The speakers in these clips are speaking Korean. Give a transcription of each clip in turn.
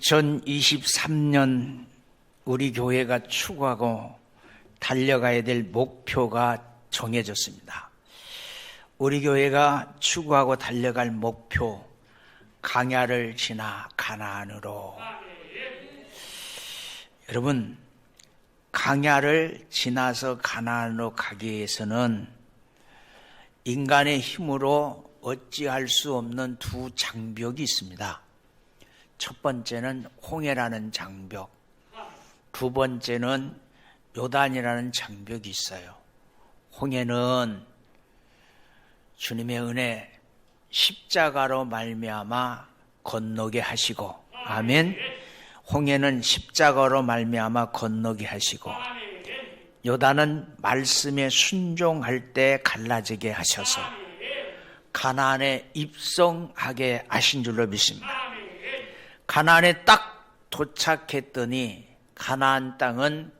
2023년 우리 교회가 추구하고 달려가야 될 목표가 정해졌습니다. 우리 교회가 추구하고 달려갈 목표 강야를 지나 가나안으로 여러분 강야를 지나서 가나안으로 가기 위해서는 인간의 힘으로 어찌할 수 없는 두 장벽이 있습니다. 첫 번째는 홍해라는 장벽, 두 번째는 요단이라는 장벽이 있어요. 홍해는 주님의 은혜 십자가로 말미암아 건너게 하시고 아멘. 홍해는 십자가로 말미암아 건너게 하시고 요단은 말씀에 순종할 때 갈라지게 하셔서 가나안에 입성하게 하신 줄로 믿습니다. 가나안에 딱 도착했더니 가나안 땅은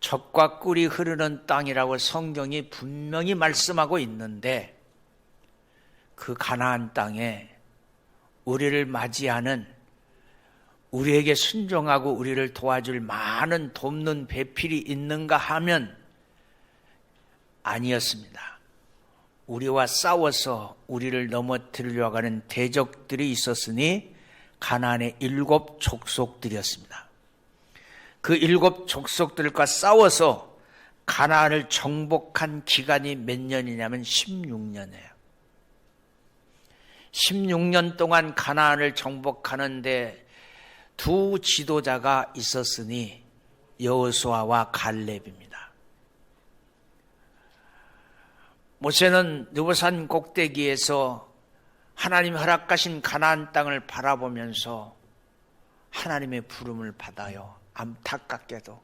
젖과 꿀이 흐르는 땅이라고 성경이 분명히 말씀하고 있는데 그 가나안 땅에 우리를 맞이하는 우리에게 순종하고 우리를 도와줄 많은 돕는 배필이 있는가 하면 아니었습니다. 우리와 싸워서 우리를 넘어뜨리려고 하는 대적들이 있었으니 가나안의 일곱 족속들이었습니다. 그 일곱 족속들과 싸워서 가나안을 정복한 기간이 몇 년이냐면 16년이에요. 16년 동안 가나안을 정복하는데 두 지도자가 있었으니 여호수아와 갈렙입니다. 모세는 느보산 꼭대기에서 하나님 허락하신 가나안 땅을 바라보면서 하나님의 부름을 받아요. 안타깝게도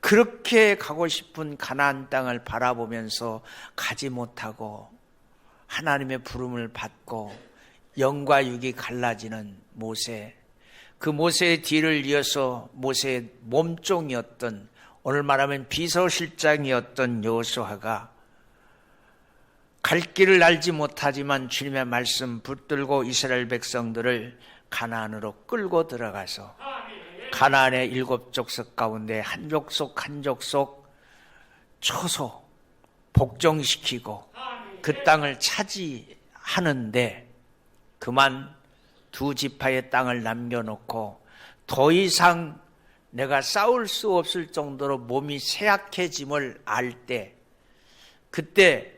그렇게 가고 싶은 가나안 땅을 바라보면서 가지 못하고 하나님의 부름을 받고 영과 육이 갈라지는 모세 그 모세의 뒤를 이어서 모세의 몸종이었던 오늘 말하면 비서실장이었던 여호수아가 갈 길을 알지 못하지만 주님의 말씀 붙들고 이스라엘 백성들을 가나안으로 끌고 들어가서 가나안의 일곱 족속 가운데 한 족속 한 족속 초소 복종시키고 그 땅을 차지하는데 그만 두 지파의 땅을 남겨놓고 더 이상 내가 싸울 수 없을 정도로 몸이 쇠약해짐을 알 때 그때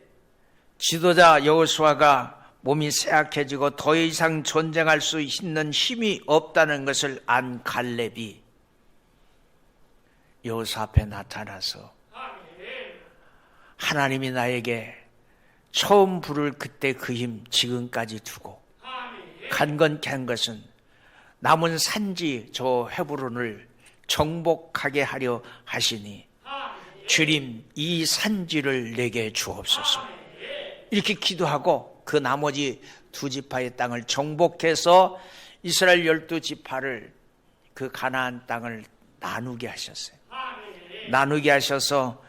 지도자 여호수아가 몸이 쇠약해지고 더 이상 전쟁할 수 있는 힘이 없다는 것을 안 갈렙이 여호수 앞에 나타나서 하나님이 나에게 처음 부를 그때 그 힘 지금까지 두고 간건케 한 것은 남은 산지 저 헤브론을 정복하게 하려 하시니 주님 이 산지를 내게 주옵소서 이렇게 기도하고 그 나머지 두 지파의 땅을 정복해서 이스라엘 열두 지파를 그 가나안 땅을 나누게 하셨어요. 나누게 하셔서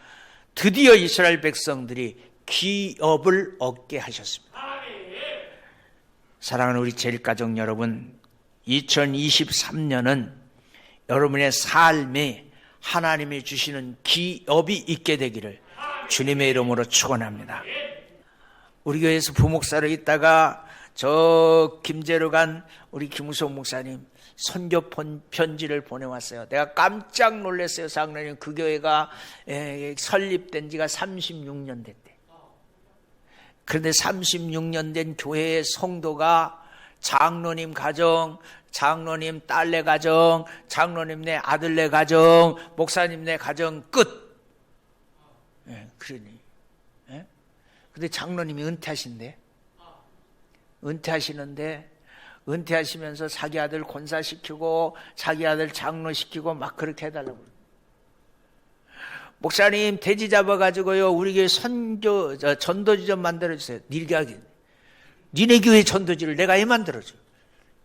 드디어 이스라엘 백성들이 기업을 얻게 하셨습니다. 사랑하는 우리 제일가족 여러분, 2023년은 여러분의 삶에 하나님이 주시는 기업이 있게 되기를 주님의 이름으로 축원합니다. 우리 교회에서 부목사로 있다가 저 김제로 간 우리 김우성 목사님 선교 편지를 보내왔어요. 내가 깜짝 놀랐어요. 장로님 그 교회가 설립된 지가 36년 됐대. 그런데 36년 된 교회의 성도가 장로님 가정, 장로님 딸내 가정, 장로님네 아들네 가정, 목사님네 가정 끝. 예, 그러니. 예? 근데 장로님이 은퇴하신대. 은퇴하시는데 은퇴하시면서 자기 아들 권사시키고 자기 아들 장로시키고 막 그렇게 해달라고 목사님 돼지 잡아가지고요 우리 교회 선교 전도지 좀 만들어주세요. 네가 니네 교회 전도지를 내가 해 만들어줘.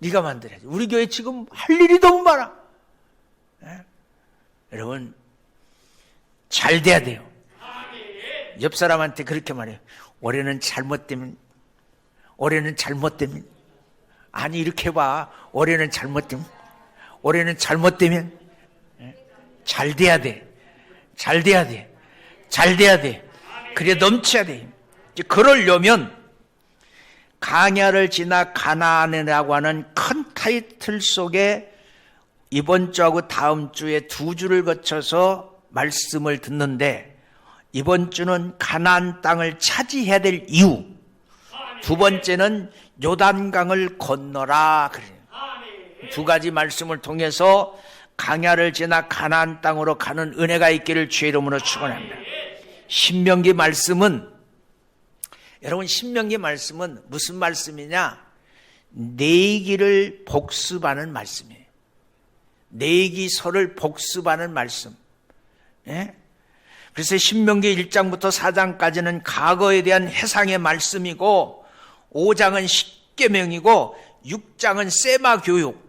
네가 만들어야지. 우리 교회 지금 할 일이 너무 많아. 네? 여러분 잘 돼야 돼요. 옆 사람한테 그렇게 말해요. 올해는 잘못되면 올해는 잘못되면 아니 이렇게 봐. 올해는 잘못되면 올해는 잘못되면 예? 잘 돼야 돼. 잘 돼야 돼. 잘 돼야 돼. 그래 넘쳐야 돼. 이제 그러려면 강야를 지나 가나안이라고 하는 큰 타이틀 속에 이번 주하고 다음 주에 두 주를 거쳐서 말씀을 듣는데 이번 주는 가나안 땅을 차지해야 될 이유 두 번째는 요단강을 건너라. 두 가지 말씀을 통해서 강야를 지나 가나안 땅으로 가는 은혜가 있기를 주의 이름으로 축원합니다. 신명기 말씀은 여러분 신명기 말씀은 무슨 말씀이냐? 내기를 복습하는 말씀이에요. 내기서를 복습하는 말씀. 예? 그래서 신명기 1장부터 4장까지는 과거에 대한 해상의 말씀이고 5장은 십계명이고 6장은 세마 교육.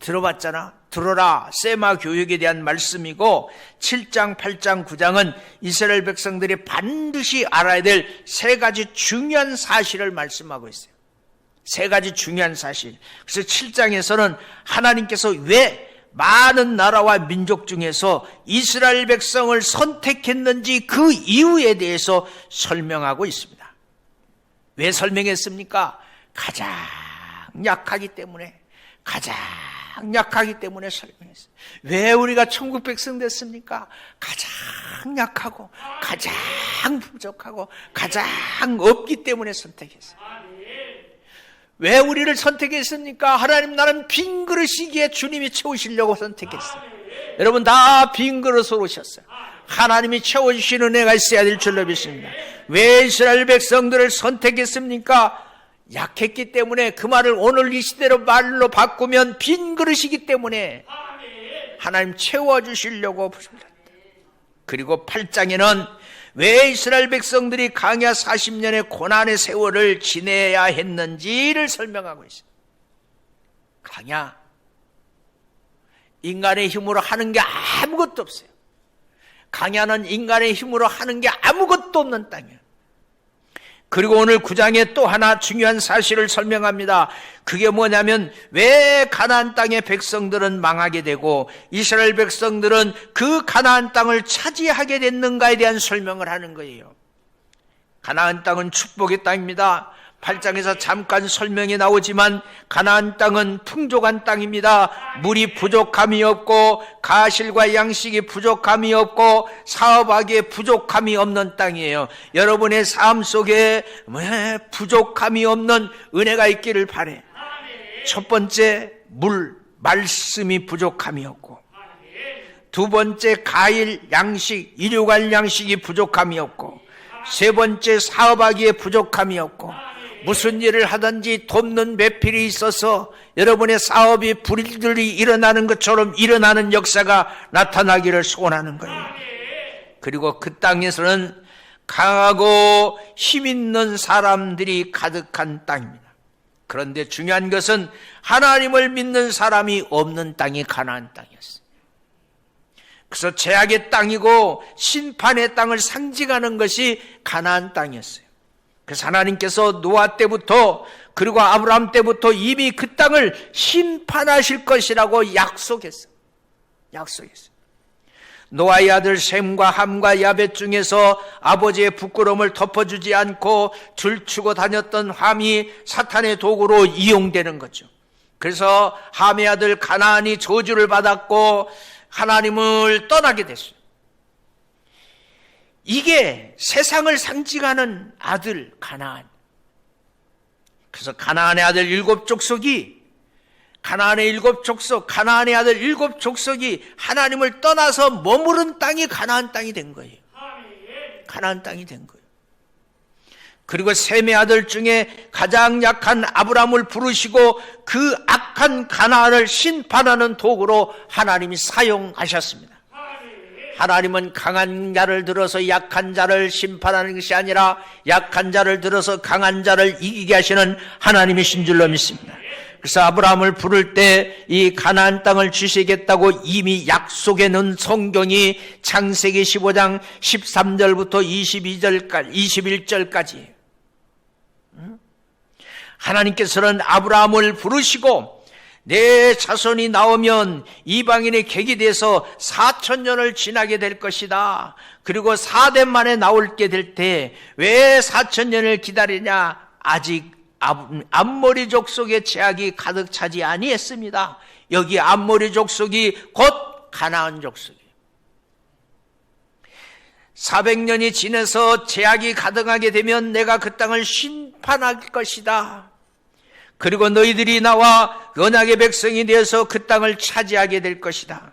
들어봤잖아. 들어라. 세마 교육에 대한 말씀이고 7장, 8장, 9장은 이스라엘 백성들이 반드시 알아야 될 세 가지 중요한 사실을 말씀하고 있어요. 세 가지 중요한 사실. 그래서 7장에서는 하나님께서 왜 많은 나라와 민족 중에서 이스라엘 백성을 선택했는지 그 이유에 대해서 설명하고 있습니다. 왜 설명했습니까? 가장 약하기 때문에 가장 약하기 때문에 설명했어요. 왜 우리가 천국 백성 됐습니까? 가장 약하고 가장 부족하고 가장 없기 때문에 선택했어요. 왜 우리를 선택했습니까? 하나님 나는 빈 그릇이기에 주님이 채우시려고 선택했어요. 여러분 다 빈 그릇으로 오셨어요. 하나님이 채워주시는 은혜가 있어야 될 줄로 믿습니다. 왜 이스라엘 백성들을 선택했습니까? 약했기 때문에 그 말을 오늘 이 시대로 말로 바꾸면 빈 그릇이기 때문에 하나님 채워주시려고 부르셨다. 그리고 8장에는 왜 이스라엘 백성들이 강야 40년의 고난의 세월을 지내야 했는지를 설명하고 있습니다. 강야 인간의 힘으로 하는 게 아무것도 없어요. 강야는 인간의 힘으로 하는 게 아무것도 없는 땅이에요. 그리고 오늘 9장에 또 하나 중요한 사실을 설명합니다. 그게 뭐냐면 왜 가나안 땅의 백성들은 망하게 되고 이스라엘 백성들은 그 가나안 땅을 차지하게 됐는가에 대한 설명을 하는 거예요. 가나안 땅은 축복의 땅입니다. 8장에서 잠깐 설명이 나오지만 가나안 땅은 풍족한 땅입니다. 물이 부족함이 없고 가실과 양식이 부족함이 없고 사업하기에 부족함이 없는 땅이에요. 여러분의 삶 속에 왜 부족함이 없는 은혜가 있기를 바래. 첫 번째 물 말씀이 부족함이 없고 두 번째 가일 양식 일용할 양식이 부족함이 없고 세 번째 사업하기에 부족함이 없고 무슨 일을 하든지 돕는 매필이 있어서 여러분의 사업이 불일들이 일어나는 것처럼 일어나는 역사가 나타나기를 소원하는 거예요. 그리고 그 땅에서는 강하고 힘 있는 사람들이 가득한 땅입니다. 그런데 중요한 것은 하나님을 믿는 사람이 없는 땅이 가나안 땅이었어요. 그래서 죄악의 땅이고 심판의 땅을 상징하는 것이 가나안 땅이었어요. 그래서 하나님께서 노아 때부터 그리고 아브라함 때부터 이미 그 땅을 심판하실 것이라고 약속했어요. 약속했어요. 노아의 아들 셈과 함과 야벳 중에서 아버지의 부끄러움을 덮어주지 않고 줄추고 다녔던 함이 사탄의 도구로 이용되는 거죠. 그래서 함의 아들 가나안이 저주를 받았고 하나님을 떠나게 됐어요. 이게 세상을 상징하는 아들 가나안. 그래서 가나안의 아들 일곱 족속이 가나안의 일곱 족속, 가나안의 아들 일곱 족속이 하나님을 떠나서 머무른 땅이 가나안 땅이 된 거예요. 가나안 땅이 된 거예요. 그리고 셈의 아들 중에 가장 약한 아브라함을 부르시고 그 악한 가나안을 심판하는 도구로 하나님이 사용하셨습니다. 하나님은 강한 자를 들어서 약한 자를 심판하는 것이 아니라 약한 자를 들어서 강한 자를 이기게 하시는 하나님이신 줄로 믿습니다. 그래서 아브라함을 부를 때 이 가나안 땅을 주시겠다고 이미 약속해 놓은 성경이 창세기 15장 13절부터 22절까지 21절까지 하나님께서는 아브라함을 부르시고 내 자손이 나오면 이방인의 객이 돼서 4천 년을 지나게 될 것이다. 그리고 4대 만에 나올게 될 때 왜 4천 년을 기다리냐? 아직 앞머리 족속의 제약이 가득 차지 아니했습니다. 여기 앞머리 족속이 곧 가나안 족속이에요. 400년이 지나서 제약이 가득하게 되면 내가 그 땅을 심판할 것이다. 그리고 너희들이 나와 언약의 백성이 되어서 그 땅을 차지하게 될 것이다.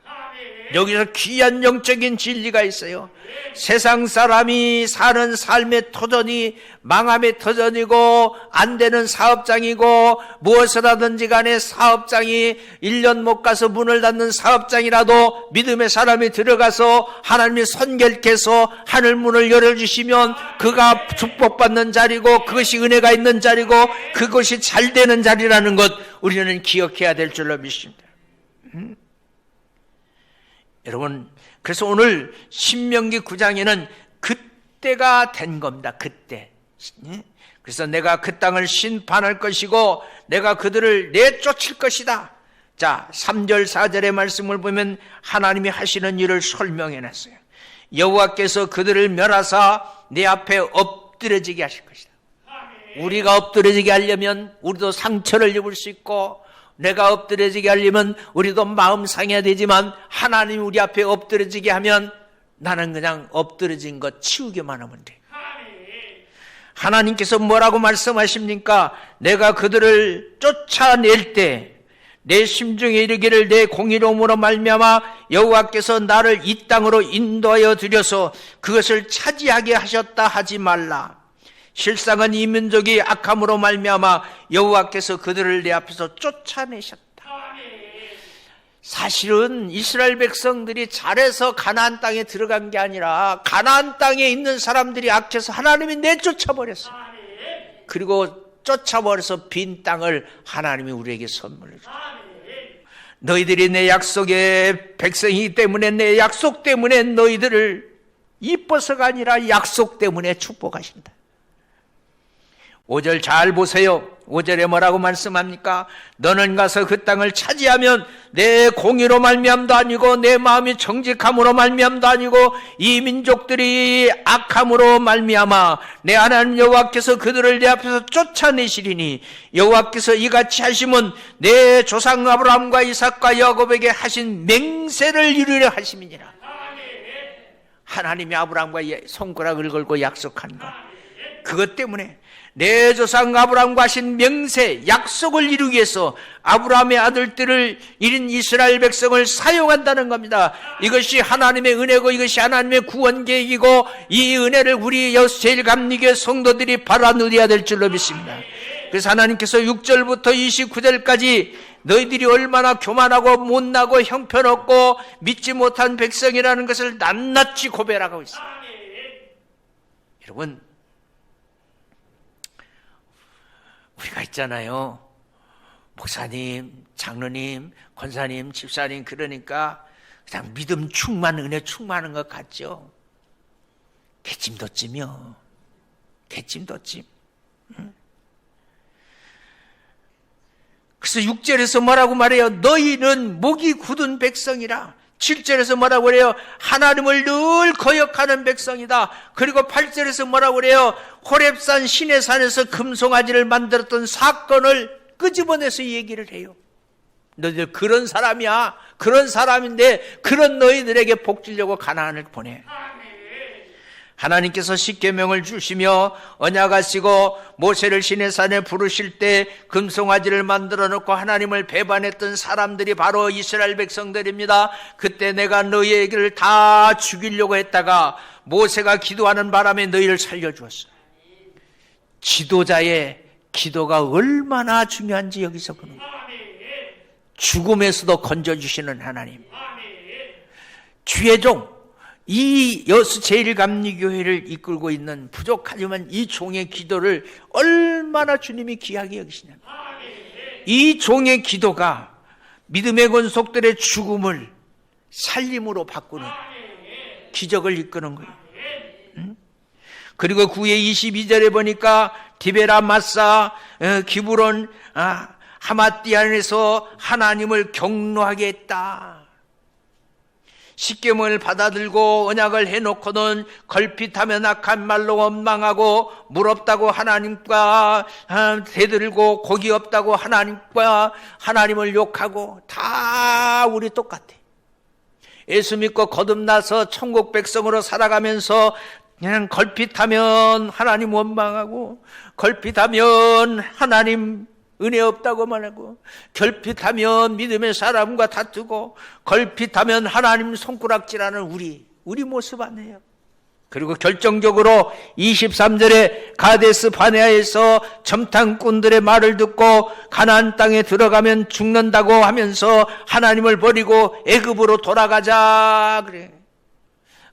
여기서 귀한 영적인 진리가 있어요. 세상 사람이 사는 삶의 터전이 망함의 터전이고 안 되는 사업장이고 무엇을 하든지 간에 사업장이 1년 못 가서 문을 닫는 사업장이라도 믿음의 사람이 들어가서 하나님이 선결케서 하늘 문을 열어주시면 그가 축복받는 자리고 그것이 은혜가 있는 자리고 그것이 잘 되는 자리라는 것 우리는 기억해야 될 줄로 믿습니다. 음? 여러분, 그래서 오늘 신명기 9장에는 그때가 된 겁니다. 그때. 예? 그래서 내가 그 땅을 심판할 것이고 내가 그들을 내쫓을 것이다. 자, 3절 4절의 말씀을 보면 하나님이 하시는 일을 설명해 놨어요. 여호와께서 그들을 멸하사 내 앞에 엎드려지게 하실 것이다. 우리가 엎드려지게 하려면 우리도 상처를 입을 수 있고 내가 엎드려지게 하려면 우리도 마음 상해야 되지만 하나님이 우리 앞에 엎드려지게 하면 나는 그냥 엎드려진 것 치우기만 하면 돼. 하나님께서 뭐라고 말씀하십니까? 내가 그들을 쫓아낼 때 내 심중에 이르기를 내 공의로움으로 말미암아 여호와께서 나를 이 땅으로 인도하여 들여서 그것을 차지하게 하셨다 하지 말라. 실상은 이 민족이 악함으로 말미암아 여호와께서 그들을 내 앞에서 쫓아내셨다. 사실은 이스라엘 백성들이 잘해서 가나안 땅에 들어간 게 아니라 가나안 땅에 있는 사람들이 악해서 하나님이 내쫓아 버렸어요. 그리고 쫓아 버려서 빈 땅을 하나님이 우리에게 선물을 줘. 너희들이 내 약속의 백성이기 때문에 내 약속 때문에 너희들을 이뻐서가 아니라 약속 때문에 축복하신다. 5절 잘 보세요. 5절에 뭐라고 말씀합니까? 너는 가서 그 땅을 차지하면 내 공의로 말미암도 아니고 내 마음이 정직함으로 말미암도 아니고 이 민족들이 악함으로 말미암아 내 하나님 여호와께서 그들을 내 앞에서 쫓아내시리니 여호와께서 이같이 하시면 내 조상 아브라함과 이삭과 야곱에게 하신 맹세를 이루려 하심이니라. 하나님이 아브라함과 손가락을 걸고 약속한 것. 그것 때문에 내 조상 아브라함과 하신 명세, 약속을 이루기 위해서 아브라함의 아들들을 이린 이스라엘 백성을 사용한다는 겁니다. 이것이 하나님의 은혜고 이것이 하나님의 구원 계획이고 이 은혜를 우리 여세일 감리교 성도들이 바라 누려야 될 줄로 믿습니다. 그래서 하나님께서 6절부터 29절까지 너희들이 얼마나 교만하고 못나고 형편없고 믿지 못한 백성이라는 것을 낱낱이 고백하고 있습니다. 여러분 우리가 있잖아요. 목사님, 장로님, 권사님, 집사님 그러니까 그냥 믿음 충만, 은혜 충만한 것 같죠? 개찜도찜이요. 개찜도찜. 그래서 6절에서 뭐라고 말해요? 너희는 목이 굳은 백성이라. 7절에서 뭐라고 그래요? 하나님을 늘 거역하는 백성이다. 그리고 8절에서 뭐라고 그래요? 호랩산 시내산에서 금송아지를 만들었던 사건을 끄집어내서 얘기를 해요. 너희들 그런 사람이야. 그런 사람인데 그런 너희들에게 복 주려고 가나안을 보내. 하나님께서 십계명을 주시며 언약하시고 모세를 시내산에 부르실 때 금송아지를 만들어 놓고 하나님을 배반했던 사람들이 바로 이스라엘 백성들입니다. 그때 내가 너희에게를 다 죽이려고 했다가 모세가 기도하는 바람에 너희를 살려 주었어. 지도자의 기도가 얼마나 중요한지 여기서 보는 거예요. 죽음에서도 건져 주시는 하나님. 주의 종, 이 여수 제일감리교회를 이끌고 있는 부족하지만 이 종의 기도를 얼마나 주님이 귀하게 여기시냐. 이 종의 기도가 믿음의 권속들의 죽음을 살림으로 바꾸는 기적을 이끄는 거예요. 그리고 9의 22절에 보니까 디베라 마사 어, 기브론 아, 하마띠안에서 하나님을 경노하게 했다. 십계명을 받아들고 언약을 해놓고는 걸핏하면 악한 말로 원망하고 물 없다고 하나님과 아, 대들고 고기 없다고 하나님과 하나님을 욕하고 다 우리 똑같아. 예수 믿고 거듭나서 천국 백성으로 살아가면서 그냥 걸핏하면 하나님 원망하고 걸핏하면 하나님 은혜 없다고 말하고 결핍하면 믿음의 사람과 다투고 걸핏하면 하나님 손가락질하는 우리 우리 모습 아니에요. 그리고 결정적으로 23절에 가데스 바네아에서 점탕꾼들의 말을 듣고 가나안 땅에 들어가면 죽는다고 하면서 하나님을 버리고 애굽으로 돌아가자 그래.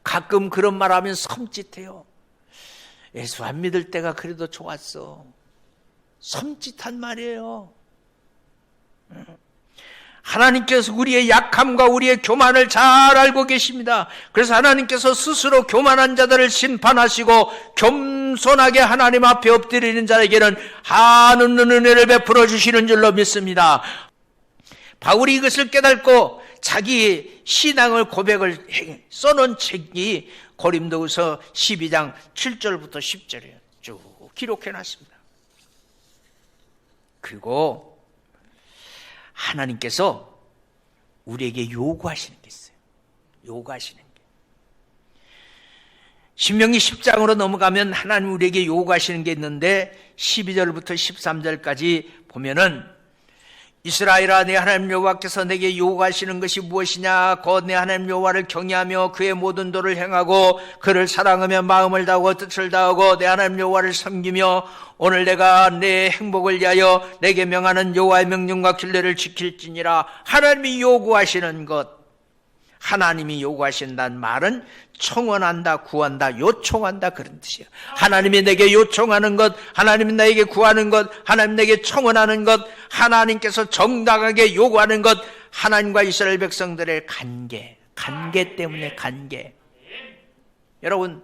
가끔 그런 말하면 섬찟해요. 예수 안 믿을 때가 그래도 좋았어. 섬찟한 말이에요. 하나님께서 우리의 약함과 우리의 교만을 잘 알고 계십니다. 그래서 하나님께서 스스로 교만한 자들을 심판하시고 겸손하게 하나님 앞에 엎드리는 자에게는 한없는 은혜를 베풀어 주시는 줄로 믿습니다. 바울이 이것을 깨닫고 자기 신앙을 고백을 써놓은 책이 고림도후서 12장 7절부터 10절이에요. 쭉 기록해 놨습니다. 그리고 하나님께서 우리에게 요구하시는 게 있어요. 요구하시는 게. 신명기 10장으로 넘어가면 하나님 우리에게 요구하시는 게 있는데 12절부터 13절까지 보면은 이스라엘아 내 하나님 여호와께서 내게 요구하시는 것이 무엇이냐? 곧 내 하나님 여호와를 경외하며 그의 모든 도를 행하고 그를 사랑하며 마음을 다하고 뜻을 다하고 내 하나님 여호와를 섬기며 오늘 내가 내 행복을 위하여 내게 명하는 여호와의 명령과 길례를 지킬지니라. 하나님이 요구하시는 것 하나님이 요구하신다는 말은 청원한다, 구한다, 요청한다 그런 뜻이에요. 하나님이 내게 요청하는 것, 하나님이 나에게 구하는 것, 하나님 내게 청원하는 것, 하나님께서 정당하게 요구하는 것, 하나님과 이스라엘 백성들의 관계, 관계 때문에 관계. 여러분,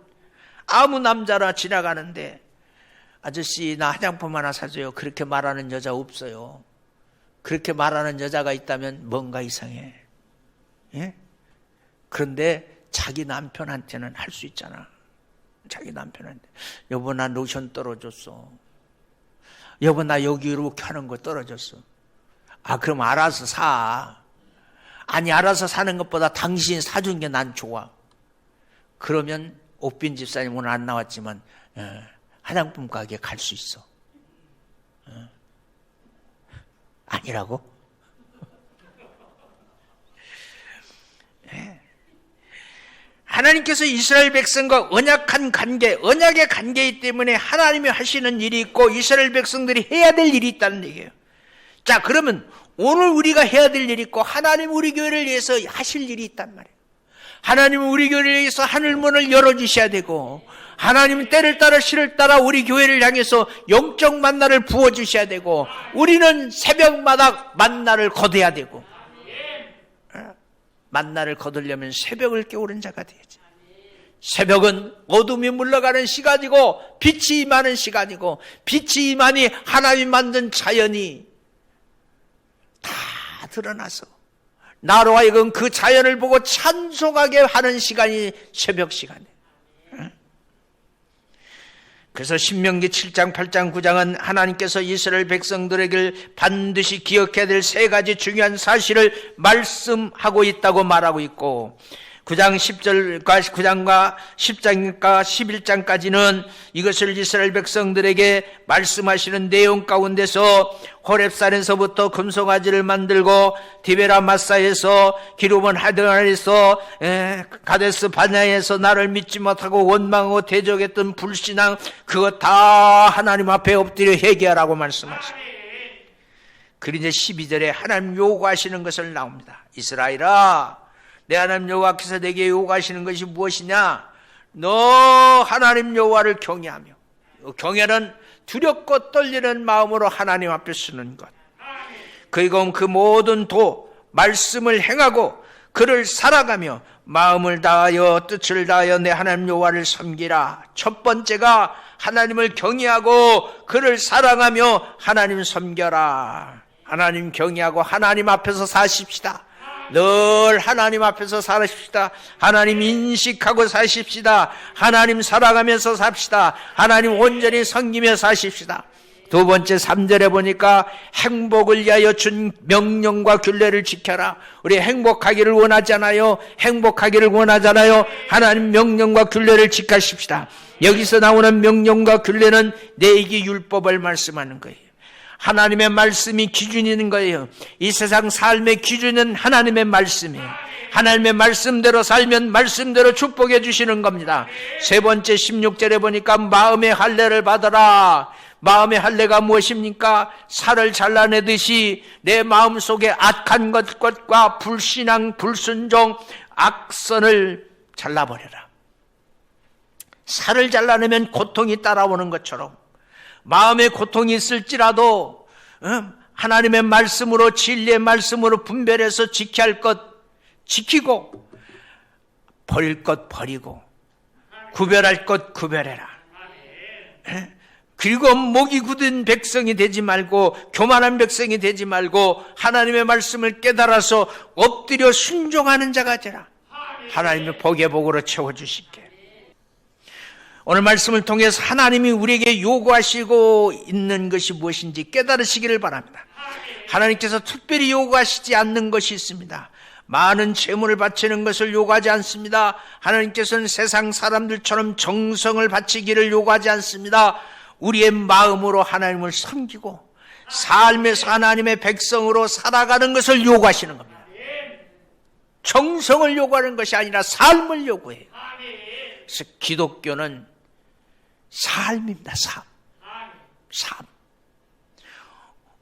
아무 남자나 지나가는데 아저씨 나 화장품 하나 사줘요. 그렇게 말하는 여자 없어요. 그렇게 말하는 여자가 있다면 뭔가 이상해. 예? 그런데 자기 남편한테는 할 수 있잖아. 자기 남편한테. 여보, 나 로션 떨어졌어. 여보, 나 여기 이렇게 하는 거 떨어졌어. 아, 그럼 알아서 사. 아니, 알아서 사는 것보다 당신 사준 게 난 좋아. 그러면 옥빈 집사님 오늘 안 나왔지만, 어, 화장품 가게 갈 수 있어. 어. 아니라고? 하나님께서 이스라엘 백성과 언약한 관계, 언약의 관계이기 때문에 하나님이 하시는 일이 있고 이스라엘 백성들이 해야 될 일이 있다는 얘기예요. 자, 그러면 오늘 우리가 해야 될 일이 있고 하나님 우리 교회를 위해서 하실 일이 있단 말이에요. 하나님은 우리 교회를 위해서 하늘문을 열어주셔야 되고 하나님은 때를 따라 시를 따라 우리 교회를 향해서 영적 만나를 부어주셔야 되고 우리는 새벽마다 만나를 거둬야 되고 만나를 거두려면 새벽을 깨우는 자가 되야지. 새벽은 어둠이 물러가는 시간이고 빛이 임하는 시간이고 빛이 임하니 하나님 만든 자연이 다 드러나서 나로 하여금 그 자연을 보고 찬송하게 하는 시간이 새벽 시간이에요. 그래서 신명기 7장, 8장, 9장은 하나님께서 이스라엘 백성들에게 반드시 기억해야 될 세 가지 중요한 사실을 말씀하고 있다고 말하고 있고 9장 10절과 9장과 10장과 11장까지는 이것을 이스라엘 백성들에게 말씀하시는 내용 가운데서 호렙산에서부터 금송아지를 만들고 디베라 마사에서 기르본 하드안에서 가데스 바냐에서 나를 믿지 못하고 원망하고 대적했던 불신앙 그것 다 하나님 앞에 엎드려 회개하라고 말씀하십니다. 그리고 이제 12절에 하나님 요구하시는 것을 나옵니다. 이스라엘아 내 하나님 여호와께서 내게 요구하시는 것이 무엇이냐? 너 하나님 여호와를 경외하며 경외는 두렵고 떨리는 마음으로 하나님 앞에 쓰는 것. 그리고 그 모든 도 말씀을 행하고 그를 살아가며 마음을 다하여 뜻을 다하여 내 하나님 여호와를 섬기라. 첫 번째가 하나님을 경외하고 그를 사랑하며 하나님 섬겨라. 하나님 경외하고 하나님 앞에서 사십시다. 늘 하나님 앞에서 사십시다. 하나님 인식하고 사십시다. 하나님 사랑하면서 삽시다. 하나님 온전히 섬기며 사십시다. 두 번째 3절에 보니까 행복을 위하여 준 명령과 균례를 지켜라. 우리 행복하기를 원하잖아요. 행복하기를 원하잖아요. 하나님 명령과 균례를 지키십시다. 여기서 나오는 명령과 균례는 내기 율법을 말씀하는 거예요. 하나님의 말씀이 기준인 거예요. 이 세상 삶의 기준은 하나님의 말씀이에요. 하나님의 말씀대로 살면 말씀대로 축복해 주시는 겁니다. 세 번째 16절에 보니까 마음의 할례를 받아라. 마음의 할례가 무엇입니까? 살을 잘라내듯이 내 마음 속에 악한 것과 불신앙, 불순종, 악선을 잘라버려라. 살을 잘라내면 고통이 따라오는 것처럼 마음의 고통이 있을지라도 음, 하나님의 말씀으로 진리의 말씀으로 분별해서 지켜야 할 것 지키고 버릴 것 버리고 구별할 것 구별해라. 예? 그리고 목이 굳은 백성이 되지 말고 교만한 백성이 되지 말고 하나님의 말씀을 깨달아서 엎드려 순종하는 자가 되라. 하나님의 복의 복으로 채워 주실게. 오늘 말씀을 통해서 하나님이 우리에게 요구하시고 있는 것이 무엇인지 깨달으시기를 바랍니다. 하나님께서 특별히 요구하시지 않는 것이 있습니다. 많은 재물을 바치는 것을 요구하지 않습니다. 하나님께서는 세상 사람들처럼 정성을 바치기를 요구하지 않습니다. 우리의 마음으로 하나님을 섬기고 삶에서 하나님의 백성으로 살아가는 것을 요구하시는 겁니다. 정성을 요구하는 것이 아니라 삶을 요구해요. 그래서 기독교는 삶입니다. 삶. 삶.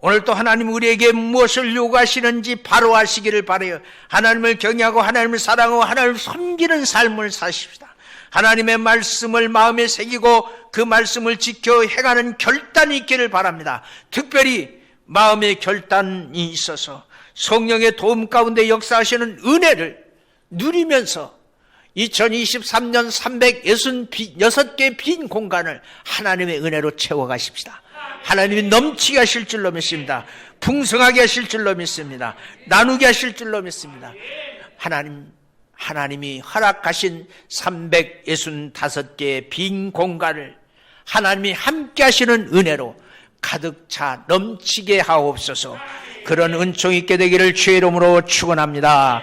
오늘 또 하나님 우리에게 무엇을 요구하시는지 바로 아시기를 바래요. 하나님을 경외하고 하나님을 사랑하고 하나님을 섬기는 삶을 사십시다. 하나님의 말씀을 마음에 새기고 그 말씀을 지켜 행하는 결단이 있기를 바랍니다. 특별히 마음의 결단이 있어서 성령의 도움 가운데 역사하시는 은혜를 누리면서 2023년 366개 빈 공간을 하나님의 은혜로 채워가십시다. 하나님이 넘치게 하실 줄로 믿습니다. 풍성하게 하실 줄로 믿습니다. 나누게 하실 줄로 믿습니다. 하나님, 하나님이 허락하신 365개의 빈 공간을 하나님이 함께 하시는 은혜로 가득 차 넘치게 하옵소서 그런 은총 있게 되기를 주의 이름으로 축원합니다.